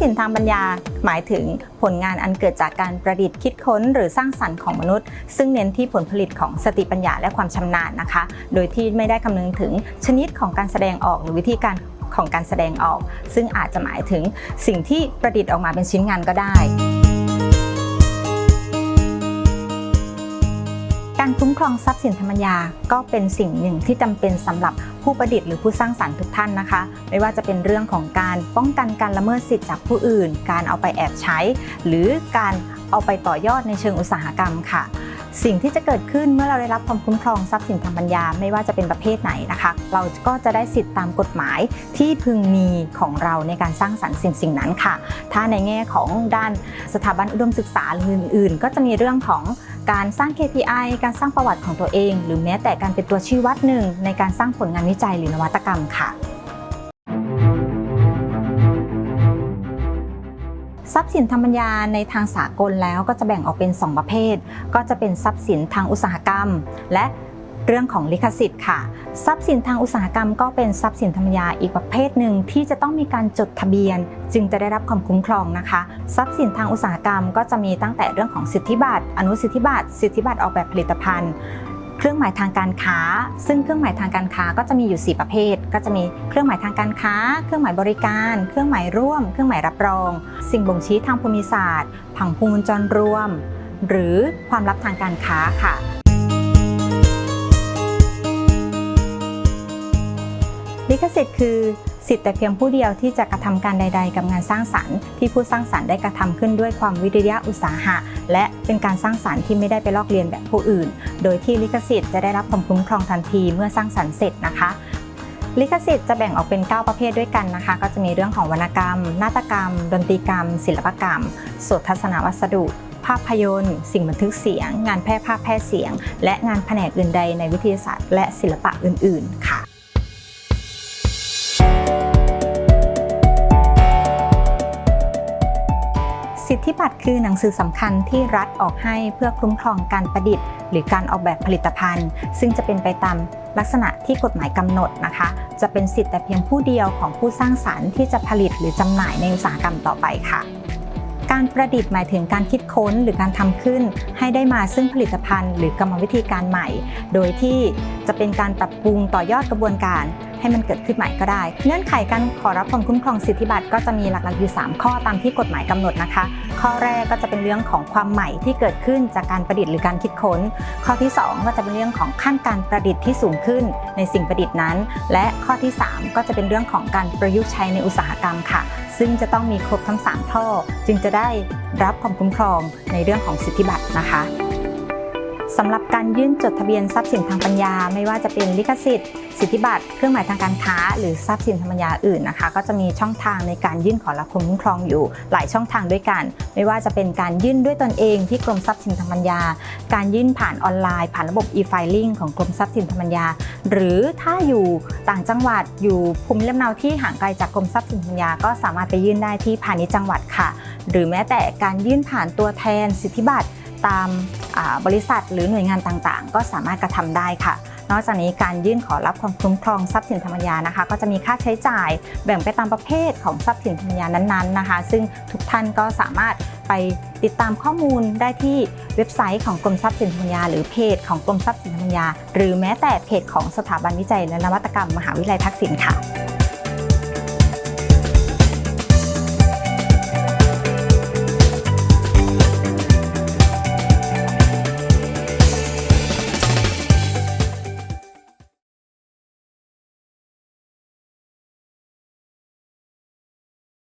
สินทางปัญญา หมายถึงผลงานอันเกิดจากการประดิษฐ์คิดค้น หรือสร้างสรรค์ของมนุษย์ ซึ่งเน้นที่ผลผลิตของสติปัญญาและความชำนาญนะคะ โดยที่ไม่ได้คำนึงถึงชนิดของการแสดงออกหรือวิธีการของการแสดงออก ซึ่งอาจจะหมายถึงสิ่งที่ประดิษฐ์ออกมาเป็นชิ้นงานก็ได้ การคุ้มครองทรัพย์สินทางปัญาก็เป็นสิ่งหนึ่งที่จำเป็นสำหรับผู้ประดิษฐ์หรือผู้สร้างสรรค์ทุกท่านนะคะ ไม่ว่าจะเป็นเรื่องของการป้องกันการละเมิดสิทธิ์จากผู้อื่น การเอาไปแอบใช้ หรือการเอาไปต่อยอดในเชิงอุตสาหกรรมค่ะ สิ่งที่จะเกิดขึ้นเมื่อเราได้รับความคุ้มครองทรัพย์สินทางปัญญาไม่ว่าจะเป็นประเภทไหนนะคะ เราก็จะได้สิทธิ์ตามกฎหมายที่พึงมีของเราในการสร้างสรรค์สิ่งสิ่งนั้นค่ะ ถ้าในแง่ของด้านสถาบันอุดมศึกษาหรืออื่น ๆ ก็จะมีเรื่องของการสร้าง KPI การสร้างประวัติของตัวเอง หรือแม้แต่การเป็นตัวชี้วัดหนึ่งในการสร้างผลงานวิจัยหรือนวัตกรรมค่ะ ทรัพย์สินทางปัญญาในทางสากลแล้วก็จะแบ่งออกเป็น 2 ประเภท ก็จะเป็นทรัพย์สินทางอุตสาหกรรม และเรื่องของลิขสิทธิ์ค่ะ ทรัพย์สินทางอุตสาหกรรมก็เป็นทรัพย์สินทางปัญญาอีกประเภทหนึ่งที่จะต้องมีการจดทะเบียน จึงจะได้รับความคุ้มครองนะคะ ทรัพย์สินทางอุตสาหกรรมก็จะมีตั้งแต่เรื่องของสิทธิบัตรอนุสิทธิบัตรสิทธิบัตรออกแบบผลิตภัณฑ์ เครื่องหมายทางการค้า ซึ่งเครื่องหมายทางการค้าก็จะมีอยู่ 4 ประเภท ก็จะมีเครื่องหมายทางการค้า เครื่องหมายบริการ เครื่องหมายร่วม เครื่องหมายรับรอง สิ่งบ่งชี้ทางภูมิศาสตร์ ผังภูมิจรรวม หรือความลับทางการค้าค่ะลิขสิทธิ์คือ สิทธิ์แต่เพียงผู้เดียวที่จะกระทำการใด ๆ กับงานสร้างสรรค์ที่ผู้สร้างสรรค์ได้กระทำขึ้นด้วยความวิริยะอุตสาหะ และเป็นการสร้างสรรค์ที่ไม่ได้ไปลอกเลียนแบบผู้อื่น โดยที่ลิขสิทธิ์จะได้รับความคุ้มครองทันทีเมื่อสร้างสรรค์เสร็จนะคะลิขสิทธิ์จะแบ่งออกเป็น 9 ประเภทด้วยกันนะคะ ก็จะมีเรื่องของวรรณกรรม นาฏกรรม ดนตรีกรรม ศิลปกรรมสวดทัศนวัสดุ ภาพยนตร์ สิ่งบันทึกเสียง งานแพร่ภาพแพร่เสียง และงานแผนกอื่นใดในวิทยาศาสตร์ และศิลปะอื่น ๆ ค่ะ ทธิบัตรคือหนังสือสำคัญที่รัฐออกให้เพื่อคุ้มครองการประดิษฐ์ หรือการออกแบบผลิตภัณฑ์ ซึ่งจะเป็นไปตามลักษณะที่กฎหมายกำหนดนะคะ จะเป็นสิทธิ์แต่เพียงผู้เดียวของผู้สร้างสารรค์ที่จะผลิตหรือจำหน่ายในอุตสาหกรรมต่อไปค่ะการประดิษฐ์หมายถึงการคิดค้นหรือการทำขึ้น ให้ได้มาซึ่งผลิตภัณฑ์ หรือกรรมวิธีการใหม่ โดยที่จะเป็นการปรับปรุงต่อยอดกระบวนการ ให้มันเกิดขึ้นใหม่ก็ได้ เงื่อนไขการขอรับความคุ้มครองสิทธิบัตรก็จะมีหลักๆอยู่ 3 ข้อตามที่กฎหมายกำหนดนะคะ ข้อแรกก็จะเป็นเรื่องของความใหม่ที่เกิดขึ้นจากการประดิษฐ์หรือการคิดค้น ข้อที่ 2 ก็จะเป็นเรื่องของขั้นการประดิษฐ์ที่สูงขึ้นในสิ่งประดิษฐ์นั้น และข้อที่ 3 ก็จะเป็นเรื่องของการประยุกต์ใช้ในอุตสาหกรรมค่ะ ซึ่งจะต้องมีครบทั้ง 3 ข้อ จึงจะได้รับความคุ้มครองในเรื่องของสิทธิบัตรนะคะ สำหรับการยื่นจดทะเบียนทรัพย์สินทางปัญญา ไม่ว่าจะเป็นลิขสิทธิ์ สิทธิบัตรเครื่องหมายทางการค้า หรือทรัพย์สินทางปัญญาอื่นนะคะ ก็จะมีช่องทางในการยื่นขอรับความคุ้มครองอยู่ หลายช่องทางด้วยกัน ไม่ว่าจะเป็นการยื่นด้วยตนเองที่กรมทรัพย์สินทางปัญญา การยื่นผ่านออนไลน์ ผ่านระบบ e-filing ของกรมทรัพย์สินทางปัญญา หรือถ้าอยู่ต่างจังหวัดอยู่ภูมิลำเนาที่ห่างไกลจากกรมทรัพย์สินทางปัญญา ก็สามารถไปยื่นได้ที่พาณิชย์จังหวัดค่ะ หรือแม้แต่การยื่นผ่านตัวแทนสิทธิบัตร ตามบริษัทหรือหน่วยงานต่างๆ ก็สามารถกระทำได้ค่ะ นอกจากนี้การยื่นขอรับความคุ้มครองทรัพย์สินทางปัญญานะคะ ก็จะมีค่าใช้จ่ายแบ่งไปตามประเภทของทรัพย์สินทางปัญญานั้นๆนะคะ ซึ่งทุกท่านก็สามารถไปติดตามข้อมูลได้ที่เว็บไซต์ของกรมทรัพย์สินทางปัญญาหรือเพจของกรมทรัพย์สินทางปัญญาหรือแม้แต่เพจของสถาบันวิจัยและนวัตกรรมมหาวิทยาลัยทักษิณค่ะ